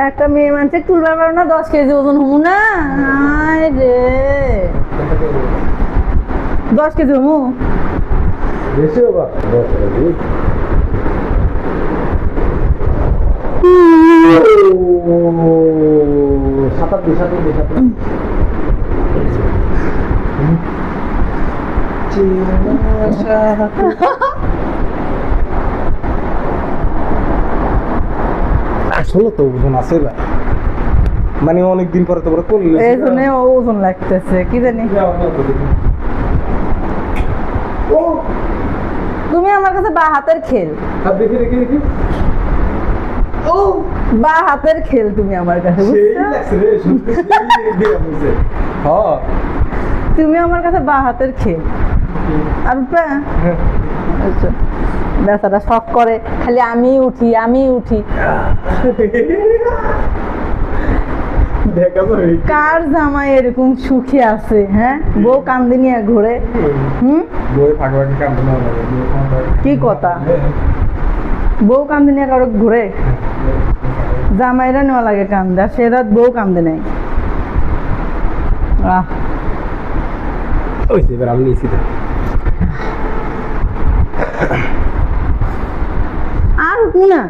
একটা মেয়ে মানুষে তুলবার পারো না দশ কেজি ওজন হমু না? আয় রে। দশ কেজি হমু? বেশি বাবা আসলে তো ওজন আছে ভাই। মানে অনেকদিন পরে তোমরা করলে এই জন্য ওজন লাগতেছে কি জানি। ও! তুমি আমার কাছে বা হাতের খেল। দেখি দেখি দেখি। ও বা হাতের খেল তুমি আমার কাছে তুমি আমার কাছে বা হাতের খেল। আর বেচারা শখ করে খালি আমি উঠি আমি উঠি। কার জামাই এরকম সুখী আছে হ্যাঁ? বউ কান্দি নিয়ে ঘুরে। হুম? কি কথা? বউ কান্দি নিয়ে কারও ঘুরে? জামাইরা নেওয়া লাগে কান্দে আর সে রাত বউ কান্দে নেই আহ। ওই এবার আমি নিয়েছি। আর উঠবো না।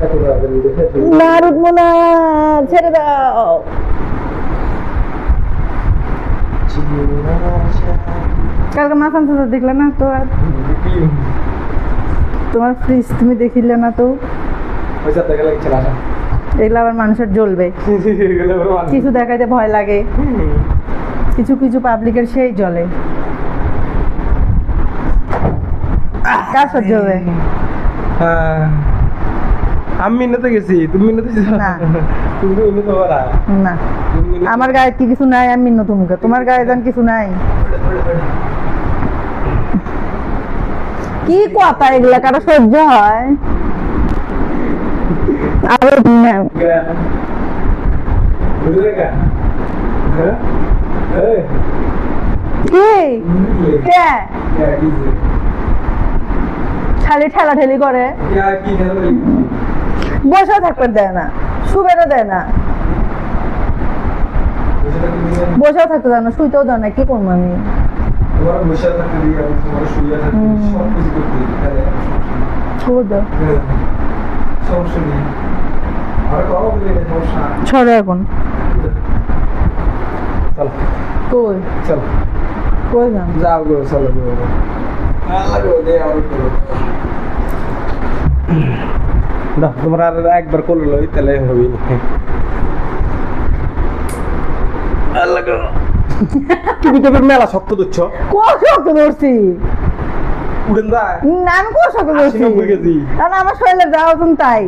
এত রাতে নিয়ে দেখে তুই- না উঠবো না ছেড়ে দাও। কালকে মাছ আনতে তো দেখলে না তো আর। তোমার ফ্রিজ তুমি দেখিলে না তো। এগুলো আবার মানুষের জ্বলবে। কিছু দেখাইতে ভয় লাগে। কিছু কিছু পাবলিকের সেই জ্বলে। কার সহ্য হবে হ্যাঁ। আমি মিনাতে গেছি তুমি মিনাতে না। তুমি তো মিনাতে পারা না। আমার গায়ে কি কিছু নাই আমি নতুন মুখে তোমার গায়ে যেন কিছু নাই। কি কথা এগুলা? কারও সহ্য হয়? আরও কা? হ্যাঁ? এই কি? কে? খালি ঠেলা ঠেলি করে। বসে থাকতে দেয় না শুবেরও দেয় না। বসেও থাকতে দেয় না শুইতেও দেয় না কি করব আমি? ছড়ে এখন। কই? চলো। কই যাও গো চলো গো। করো না তোমরা আর একবার করলে লই তাহলে হবে তুমি তো মেলা শক্ত দিচ্ছ শক্ত ধরছি? উড়েন দা। না আমি কোন শক্ত ধরছি? নব্বই আমার শরীরে যাওয়া তাই।